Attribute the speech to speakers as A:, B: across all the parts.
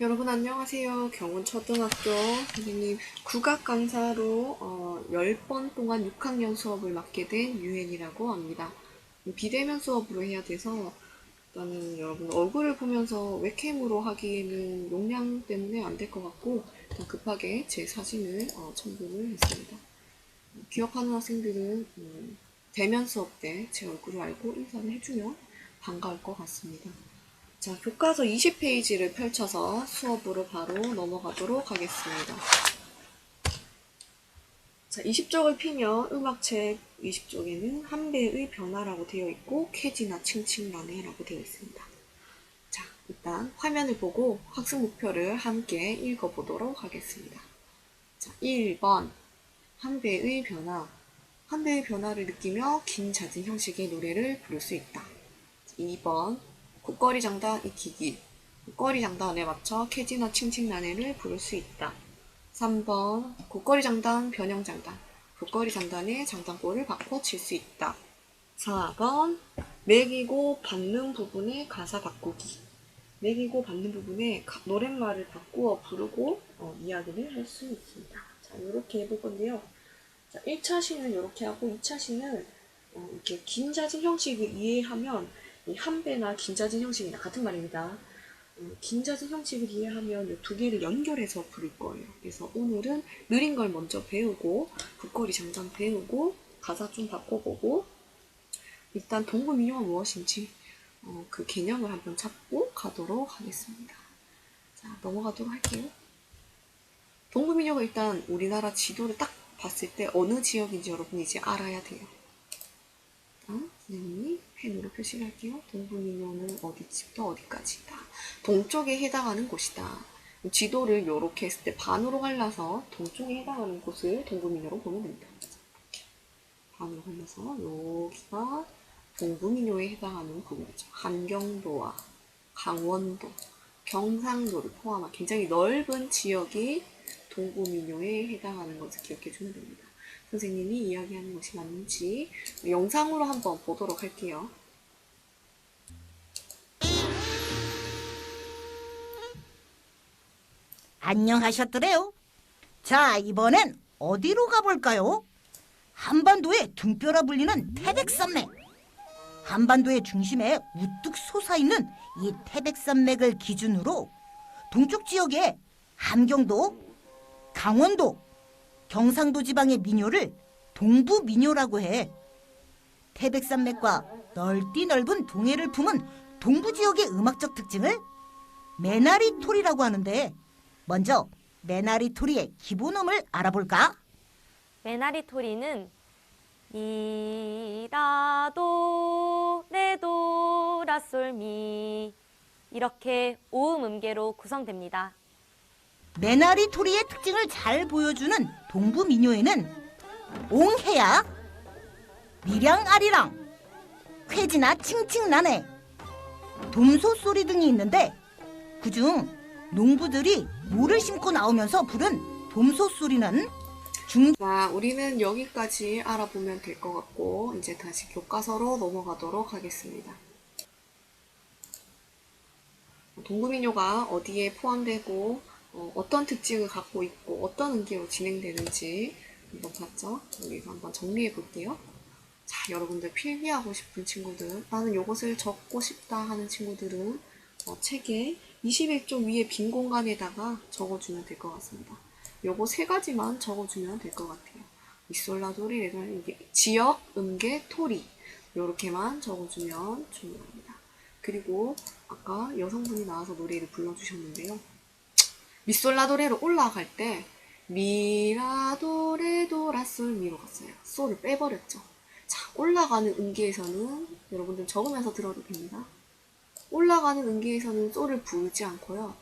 A: 여러분 안녕하세요. 경운초등학교 선생님 국악 강사로 어, 10번 동안 6학년 수업을 맡게 된 유엔이라고 합니다. 비대면 수업으로 해야 돼서 일단은 여러분 얼굴을 보면서 웹캠으로 하기에는 용량 때문에 안 될 것 같고 일단 급하게 제 사진을 어, 첨부를 했습니다. 기억하는 학생들은 음, 대면 수업 때 제 얼굴을 알고 인사를 해주면 반가울 것 같습니다. 자, 교과서 20페이지를 펼쳐서 수업으로 바로 넘어가도록 하겠습니다. 자, 20쪽을 피면 음악책 20쪽에는 한배의 변화라고 되어 있고 쾌지나 칭칭란해라고 되어 있습니다. 자, 일단 화면을 보고 학습 목표를 함께 읽어보도록 하겠습니다. 자, 1번 한배의 변화 한배의 변화를 느끼며 긴 잦은 형식의 노래를 부를 수 있다. 2번 국거리 장단 익히기 국거리 장단에 맞춰 캐지나 칭칭나네를 부를 수 있다. 3번 국거리 장단 변형 장단 국거리 장단에 장단골을 바꿔 칠 수 있다. 4번 매기고 받는 부분의 가사 바꾸기 매기고 받는 부분에 가- 노랫말을 바꾸어 부르고 어, 이야기를 할 수 있습니다. 자 이렇게 해볼 건데요. 자 1차 시는 이렇게 하고 2차 시는 어, 이렇게 긴 잦은 형식을 이해하면 이 한배나 긴 잦은 형식이나 같은 말입니다. 어, 긴 잦은 형식을 이해하면 이두 개를 연결해서 부를 거예요. 그래서 오늘은 느린 걸 먼저 배우고 국거리 장단 배우고 가사 좀 바꿔보고 일단 동부민요가 무엇인지 어, 그 개념을 한번 잡고 가도록 하겠습니다. 자 넘어가도록 할게요. 동부민요가 일단 우리나라 지도를 딱 봤을 때 어느 지역인지 여러분이 이제 알아야 돼요. 일단 선생님이 펜으로 표시를 할게요. 동부민요는 어디쯤부터 어디까지다. 동쪽에 해당하는 곳이다. 지도를 이렇게 했을 때 반으로 갈라서 동쪽에 해당하는 곳을 동부민요로 보면 됩니다. 반으로 갈라서 여기가 동부민요에 해당하는 부분이죠. 한경도와 강원도, 경상도를 포함한 굉장히 넓은 지역이 동부민요에 해당하는 것을 기억해 주면 됩니다. 선생님이 이야기하는 것이 맞는지 영상으로 한번 보도록 할게요.
B: 안녕하셨더래요. 자, 이번엔 어디로 가볼까요? 한반도의 등뼈라 불리는 태백산맥. 한반도의 중심에 우뚝 솟아있는 이 태백산맥을 기준으로 동쪽 지역의 함경도, 강원도, 경상도 지방의 민요를 동부 민요라고 해. 태백산맥과 넓디 넓은 동해를 품은 동부 지역의 음악적 특징을 메나리 토리라고 하는데 먼저 메나리 토리의 기본음을 알아볼까?
C: 메나리 토리는 미라도 레도 라솔미 이렇게 오음 음계로 구성됩니다.
B: 메나리 토리의 특징을 잘 보여주는 동부 민요에는 옹해야, 미량아리랑, 쾌지나 칭칭나네, 돔소 소리 등이 있는데 그중 농부들이 모를 심고 나오면서 부른 돔소 소리는 중
A: 자, 우리는 여기까지 알아보면 될 것 같고 이제 다시 교과서로 넘어가도록 하겠습니다. 동구민요가 어디에 포함되고 어, 떤 특징을 갖고 있고 어떤 음계로 진행되는지 한번 봤죠? 여기서 한번 정리해 볼게요. 자, 여러분들 필기하고 싶은 친구들, 나는 이것을 적고 싶다 하는 친구들은 어, 책에 21쪽 위에 빈 공간에다가 적어주면 될 것 같습니다. 요거 세 가지만 적어주면 될 것 같아요. 이솔라도리, 레도리, 이게 지역, 음계, 토리 요렇게만 적어주면 충분합니다. 그리고 아까 여성분이 나와서 노래를 불러주셨는데요. 미솔라도레로 올라갈 때 미라도레도 라솔 미로 갔어요. 솔을 빼버렸죠. 자, 올라가는 음계에서는 여러분들 적으면서 들어도 됩니다. 올라가는 음계에서는 솔을 부르지 않고요.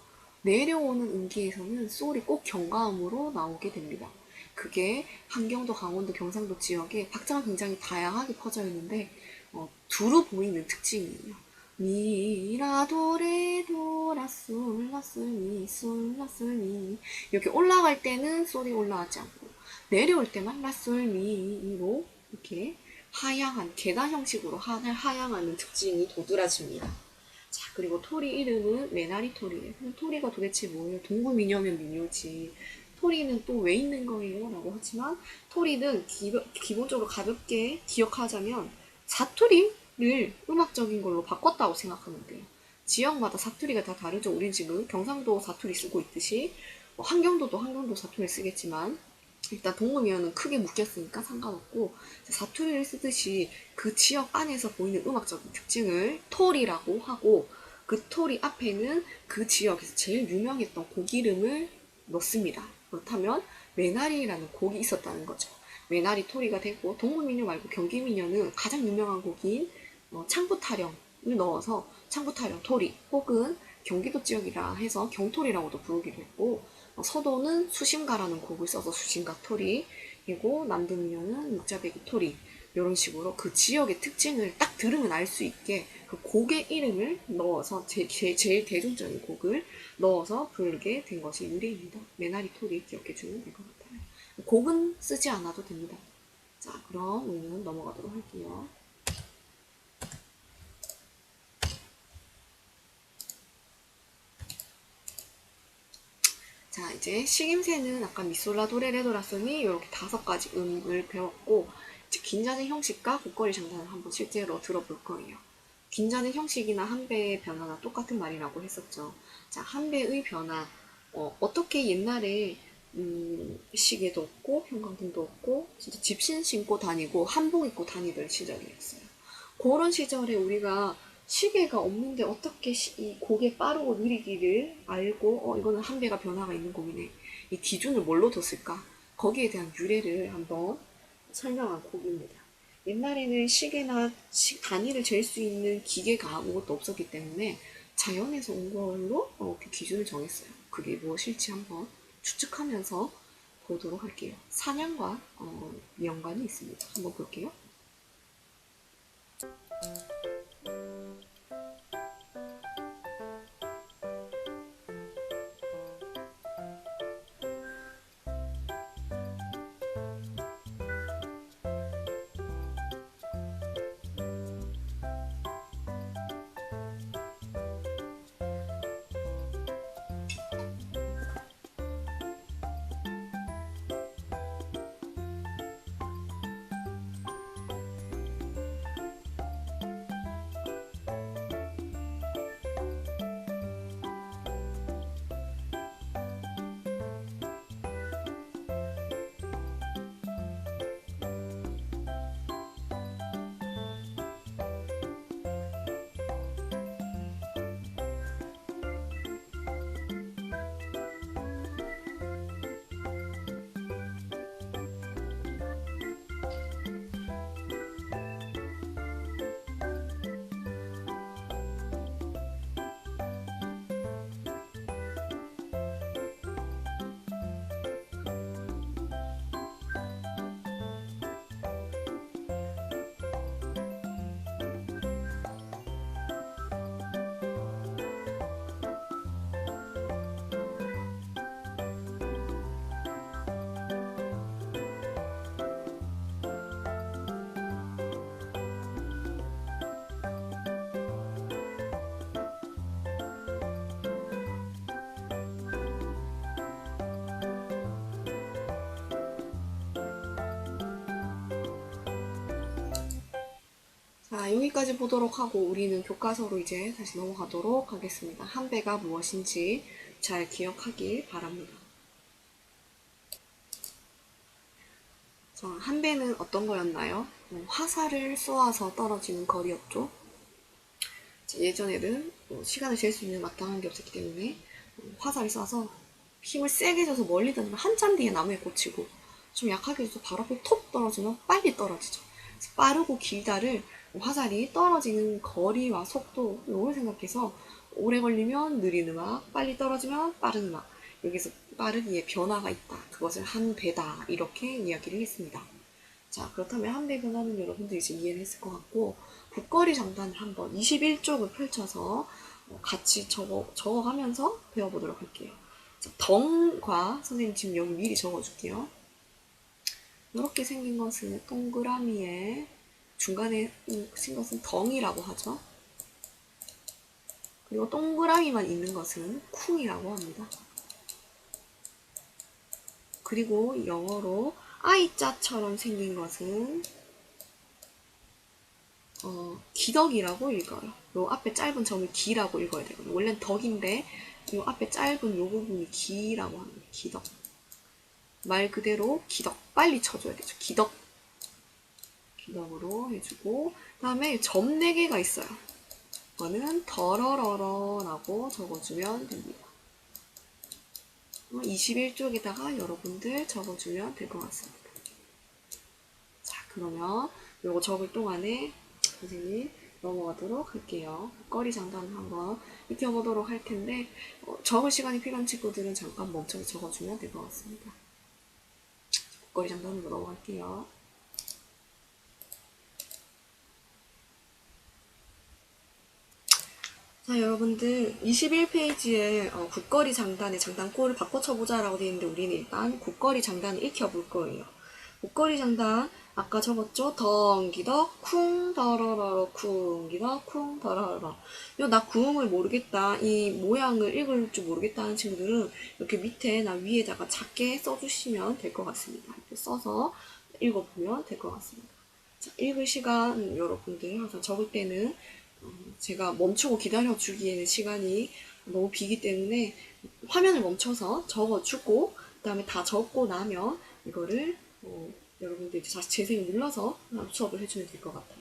A: 내려오는 음계에서는 솔이 꼭 경가음으로 나오게 됩니다. 그게 한경도, 강원도, 경상도 지역에 박자가 굉장히 다양하게 퍼져 있는데 어, 두루 보이는 특징이에요. 미라도레 도 라솔 라솔 미 솔 라솔 미 이렇게 올라갈 때는 솔이 올라가지 않고 내려올 때만 라솔 미로 이렇게 하향한 계단 형식으로 하늘 하향하는 특징이 도드라집니다. 자, 그리고 토리 이름은 메나리 토리예요. 토리가 도대체 뭐예요? 동구민요면 민요지. 토리는 또 왜 있는 거예요? 라고 하지만 토리는 기, 기본적으로 가볍게 기억하자면 사투리를 음악적인 걸로 바꿨다고 생각하면 돼요. 지역마다 사투리가 다 다르죠. 우린 지금 경상도 사투리 쓰고 있듯이 뭐 한경도도 한경도 사투리 쓰겠지만 일단 동음이어는 크게 묶였으니까 상관없고 사투리를 쓰듯이 그 지역 안에서 보이는 음악적인 특징을 토리라고 하고 그 토리 앞에는 그 지역에서 제일 유명했던 곡 이름을 넣습니다. 그렇다면 메나리라는 곡이 있었다는 거죠. 메나리 토리가 되고 동문민요 말고 경기민요는 가장 유명한 곡인 어, 창부 타령을 넣어서 창부 타령 토리 혹은 경기도 지역이라 해서 경토리라고도 부르기도 했고 어, 서도는 수심가라는 곡을 써서 수심가 토리 그리고 남도민요는 육자배기 토리 이런 식으로 그 지역의 특징을 딱 들으면 알 수 있게 그 곡의 이름을 넣어서 제, 제, 제일 대중적인 곡을 넣어서 부르게 된 것이 유래입니다. 메나리 토리 기억해 주면 될 것 같아요. 곡은 쓰지 않아도 됩니다. 자, 그럼 우리는 넘어가도록 할게요. 자, 이제 식임새는 아까 미솔라 도레레도라소니 이렇게 다섯 가지 음을 배웠고 이제 긴자된 형식과 곡거리 장단을 한번 실제로 들어볼 거예요. 긴자된 형식이나 한배의 변화나 똑같은 말이라고 했었죠. 자, 한배의 변화. 어, 어떻게 옛날에 음, 시계도 없고 형광등도 없고 진짜 집신 신고 다니고 한복 입고 다니던 시절이었어요. 그런 시절에 우리가 시계가 없는데 어떻게 시- 이 곡에 빠르고 느리기를 알고 어 이거는 한 배가 변화가 있는 곡이네. 이 기준을 뭘로 뒀을까? 거기에 대한 유래를 한번 설명한 곡입니다. 옛날에는 시계나 시- 단위를 잴 수 있는 기계가 아무것도 없었기 때문에 자연에서 온 걸로 어, 그 기준을 정했어요. 그게 무엇일지 한번 추측하면서 보도록 할게요. 사냥과 어, 연관이 있습니다. 한번 볼게요. 자, 여기까지 보도록 하고 우리는 교과서로 이제 다시 넘어가도록 하겠습니다. 한 배가 무엇인지 잘 기억하길 바랍니다. 자, 한 배는 어떤 거였나요? 어, 화살을 쏘아서 떨어지는 거리였죠. 자, 예전에는 어, 시간을 잴 수 있는 마땅한 게 없었기 때문에 어, 화살을 쏴서 힘을 세게 줘서 멀리 던지면 한참 뒤에 나무에 꽂히고 좀 약하게 줘서 바로 앞에 톡 떨어지면 빨리 떨어지죠. 빠르고 길다를 화살이 떨어지는 거리와 속도 이걸 생각해서 오래 걸리면 느린 음악, 빨리 떨어지면 빠른 음악 여기서 빠르기에 변화가 있다. 그것을 한 배다 이렇게 이야기를 했습니다. 자 그렇다면 한 배 변화는 여러분들이 이제 이해를 했을 것 같고 국거리 장단을 한번 21쪽을 펼쳐서 어, 같이 적어, 적어가면서 배워보도록 할게요. 자, 덩과 선생님 지금 여기 미리 적어줄게요. 이렇게 생긴 것은 동그라미에 중간에 생 것은 덩이라고 하죠. 그리고 동그라미만 있는 것은 쿵이라고 합니다. 그리고 영어로 I자처럼 생긴 것은 어, 기덕이라고 읽어요. 요 앞에 짧은 점을 기라고 읽어야 되거든요. 원래는 덕인데 요 앞에 짧은 요 부분이 기라고 합니다. 기덕. 말 그대로 기덕. 빨리 쳐줘야 되죠. 기덕. 기덕으로 해주고 다음에 점 4개가 있어요. 이거는 더러러러라고 적어주면 됩니다. 21쪽에다가 여러분들 적어주면 될 것 같습니다. 자, 그러면 요거 적을 동안에 선생님 넘어가도록 할게요. 거리 장단을 한번 익혀보도록 할 텐데 어, 적을 시간이 필요한 친구들은 잠깐 멈춰서 적어주면 될 것 같습니다. 거리 장단으로 넘어갈게요. 자, 여러분들 21페이지에 어, 국거리 장단의 장단꼴을 바꿔 쳐보자 라고 되어 있는데 우리는 일단 국거리 장단을 익혀볼 거예요. 국거리 장단 아까 적었죠? 덩기덕 쿵 더러러러 쿵기덕 쿵 더러러러 나 구음을 모르겠다 이 모양을 읽을 줄 모르겠다 하는 친구들은 이렇게 밑에 나 위에다가 작게 써주시면 될 것 같습니다. 이렇게 써서 읽어보면 될 것 같습니다. 자, 읽을 시간 여러분들 항상 적을 때는 어, 제가 멈추고 기다려 주기에는 시간이 너무 비기 때문에 화면을 멈춰서 적어 주고 그 다음에 다 적고 나면 이거를 어, 여러분들 이제 다시 재생 눌러서 수업을 해주면 될 것 같아요.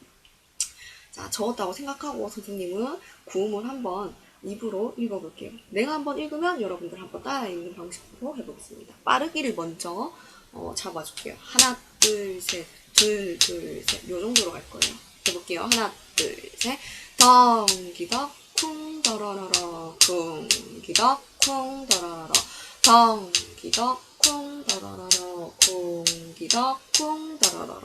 A: 자, 적었다고 생각하고 선생님은 구음을 한번 입으로 읽어볼게요. 내가 한번 읽으면 여러분들 한번 따라 읽는 방식으로 해보겠습니다. 빠르기를 먼저 어, 잡아줄게요. 하나, 둘, 셋, 둘, 둘, 셋. 요 정도로 갈 거예요. 해볼게요. 하나, 둘, 셋. 덩기덕 쿵 더러러러 쿵기덕 쿵 더러러러 덩기덕 쿵 더러러러 쿵기덕 쿵 더러러러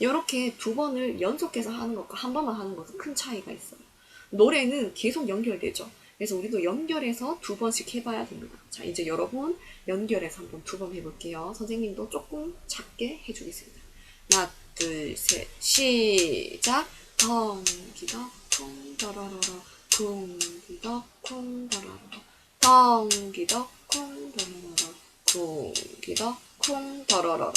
A: 이렇게 두 번을 연속해서 하는 것과 한 번만 하는 것은 큰 차이가 있어요. 노래는 계속 연결되죠. 그래서 우리도 연결해서 두 번씩 해봐야 됩니다. 자, 이제 여러분 연결해서 한번 두 번 해볼게요. 선생님도 조금 작게 해주겠습니다. 하나, 둘, 셋, 시작. 덩기덕 쿵 더러러러 쿵기덕 쿵 더러러러 덩기덕 쿵 더러러러 쿵기덕 쿵 더러러러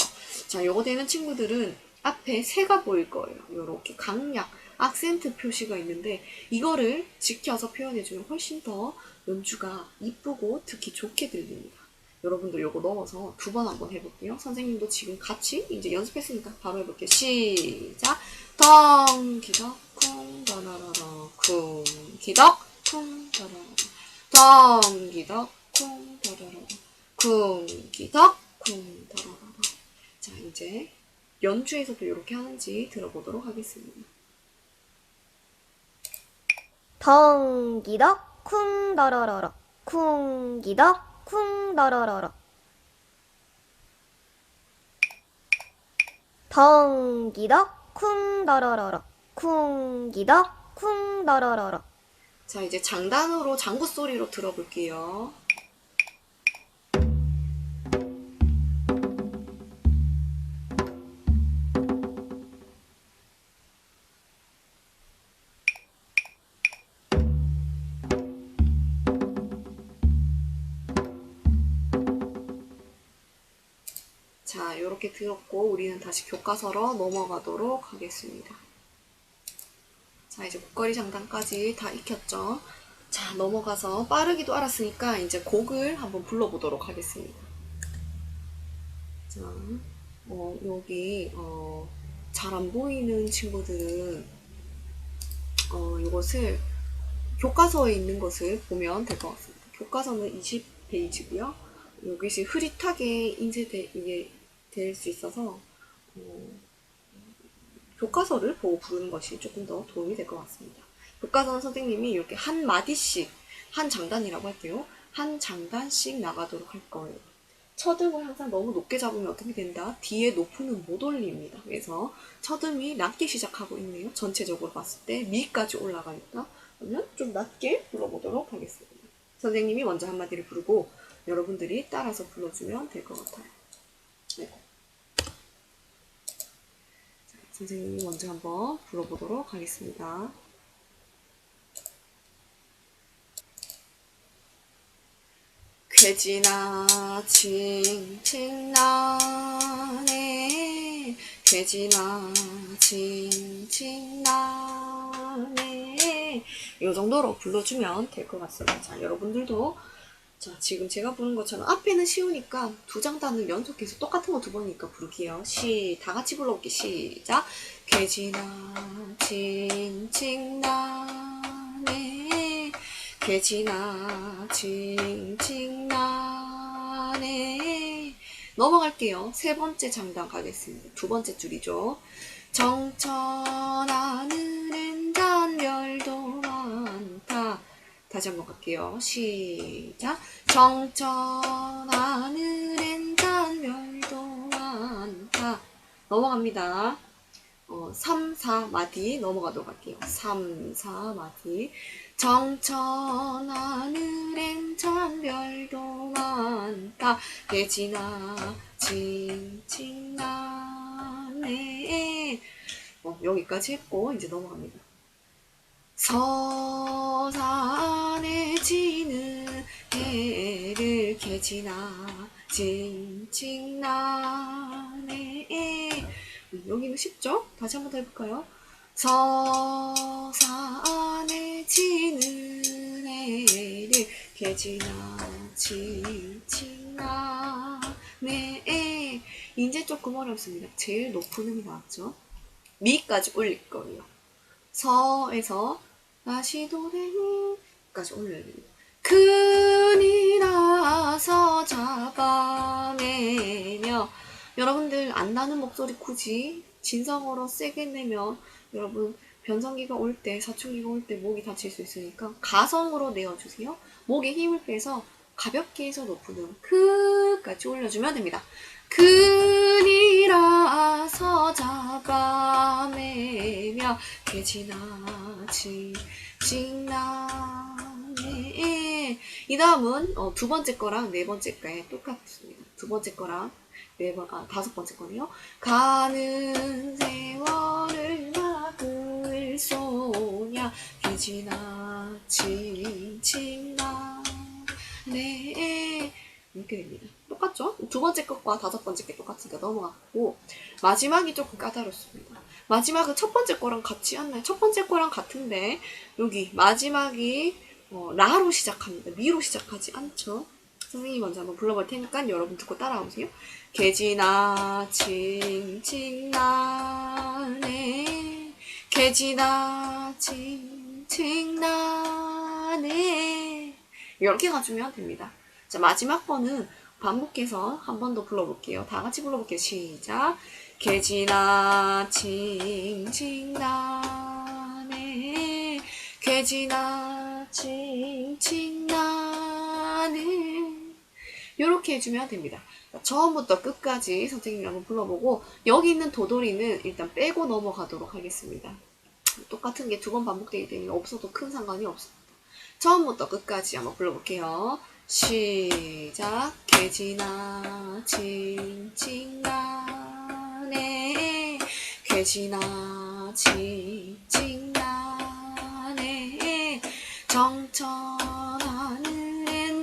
A: 자, 요거 되는 친구들은 앞에 새가 보일 거예요. 요렇게 강약, 악센트 표시가 있는데 이거를 지켜서 표현해주면 훨씬 더 연주가 이쁘고 특히 좋게 들립니다. 여러분들 요거 넣어서 두 번 한번 해볼게요. 선생님도 지금 같이 이제 연습했으니까 바로 해볼게요. 시작! 덩 기덕 쿵! 더러러러 쿵기덕 쿵! 더러러러 덩기덕 쿵! 더러러러 쿵기덕 쿵! 더러러러 자 이제 연주에서도 이렇게 하는지 들어보도록 하겠습니다.
D: 덩기덕 쿵더러러러 쿵기덕 쿵더러러러. 덩기덕 쿵더러러러. 쿵기덕 쿵더러러러.
A: 자 이제 장단으로 장구 소리로 들어볼게요. 자, 이렇게 들었고 우리는 다시 교과서로 넘어가도록 하겠습니다. 자, 이제 목걸이 장단까지 다 익혔죠. 자, 넘어가서 빠르기도 알았으니까 이제 곡을 한번 불러보도록 하겠습니다. 자, 어, 여기 어, 잘 안 보이는 친구들은 어, 이것을 교과서에 있는 것을 보면 될 것 같습니다. 교과서는 20페이지고요. 여기서 흐릿하게 인쇄돼 이게 될 수 있어서 어, 교과서를 보고 부르는 것이 조금 더 도움이 될 것 같습니다. 교과서는 선생님이 이렇게 한 마디씩 한 장단이라고 할게요. 한 장단씩 나가도록 할 거예요. 첫음을 항상 너무 높게 잡으면 어떻게 된다? 뒤에 높음은 못 올립니다. 그래서 첫음이 낮게 시작하고 있네요. 전체적으로 봤을 때 미까지 올라가 있다. 그러면 좀 낮게 불러보도록 하겠습니다. 선생님이 먼저 한마디를 부르고 여러분들이 따라서 불러주면 될 것 같아요. 선생님이 먼저 한번 불러보도록 하겠습니다. 괴지나 칭칭나네 괴지나 칭칭나네 이 정도로 불러주면 될 것 같습니다. 자, 여러분들도 자 지금 제가 부른 것처럼 앞에는 쉬우니까 두 장 단을 연속해서 똑같은 거 두 번이니까 부를게요. 시 다 같이 불러볼게 시작 개지나 칭칭나네 개지나 칭칭나네 넘어갈게요. 세 번째 장단 가겠습니다. 두 번째 줄이죠. 정천 하늘엔 단별도. 다시 한번 갈게요. 시작. 정천 하늘엔 단별도 많다. 넘어갑니다. 어, 3, 4마디 넘어가도록 할게요. 3, 4마디. 정천 하늘엔 찬별도 많다. 예지나 칭칭나네. 어, 여기까지 했고 이제 넘어갑니다. 서산에 지는 해를 개지나 칭칭나네. 음, 여기는 쉽죠? 다시 한번 더 해볼까요? 서산에 지는 해를 개지나 칭칭나네. 이제 조금 어렵습니다. 제일 높은 음이 나왔죠? 미까지 올릴 거예요. 서에서 다시 도레미까지 올려야 됩니다. 큰이라서 잡아내며 여러분들 안 나는 목소리 굳이 진성어로 세게 내면 여러분 변성기가 올 때, 사춘기가 올 때 목이 다칠 수 있으니까 가성으로 내어주세요. 목에 힘을 빼서 가볍게 해서 높은 음 크까지 올려주면 됩니다. 큰 이라서 잡아매며 개지나지 징나네 이 다음은 어, 두 번째 거랑 네 번째 거에 똑같습니다. 두 번째 거랑 네 번, 아, 다섯 번째 거네요. 가는 세월을 막을 소냐 개지나지 징나네 이렇게 됩니다. 똑같죠? 두 번째 것과 다섯 번째 게 똑같으니까 넘어갔고 마지막이 조금 까다롭습니다. 마지막은 첫 번째 거랑 같지 않나요? 첫 번째 거랑 같은데 여기 마지막이 어, 라로 시작합니다. 미로 시작하지 않죠? 선생님이 먼저 한번 불러볼 테니까 여러분 듣고 따라오세요. 개지나 칭칭나네 개지나 칭칭나네 이렇게 가주면 됩니다. 자 마지막 번은 반복해서 한 번 더 불러볼게요. 다 같이 불러볼게요. 시작. 개지나 칭칭나네 개지나 칭칭나네 이렇게 해주면 됩니다. 자, 처음부터 끝까지 선생님이 한번 불러보고 여기 있는 도돌이는 일단 빼고 넘어가도록 하겠습니다. 똑같은 게 두 번 반복되기 때문에 없어도 큰 상관이 없습니다. 처음부터 끝까지 한번 불러볼게요. 시작. 개지나 칭칭나네 개지나 칭칭나네 정천하는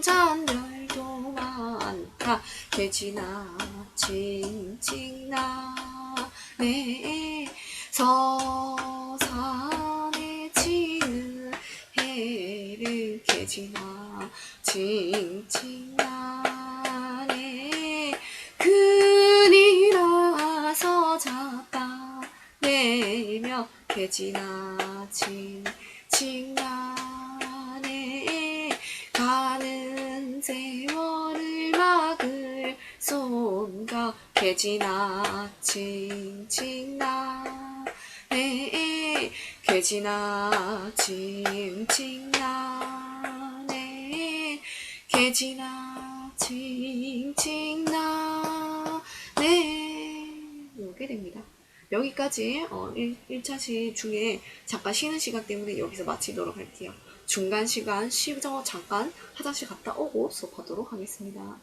A: 잔별도 많다 개지나 칭칭나네 서 지나 칭칭나네 가는 세월을 막을 손가 개지나 칭칭나네 개지나 칭칭나네 개지나 칭칭나네 이렇게 됩니다. 여기까지 어, 1, 차시 중에 잠깐 쉬는 시간 때문에 여기서 마치도록 할게요. 중간 시간 쉬죠 잠깐 화장실 갔다 오고 수업하도록 하겠습니다.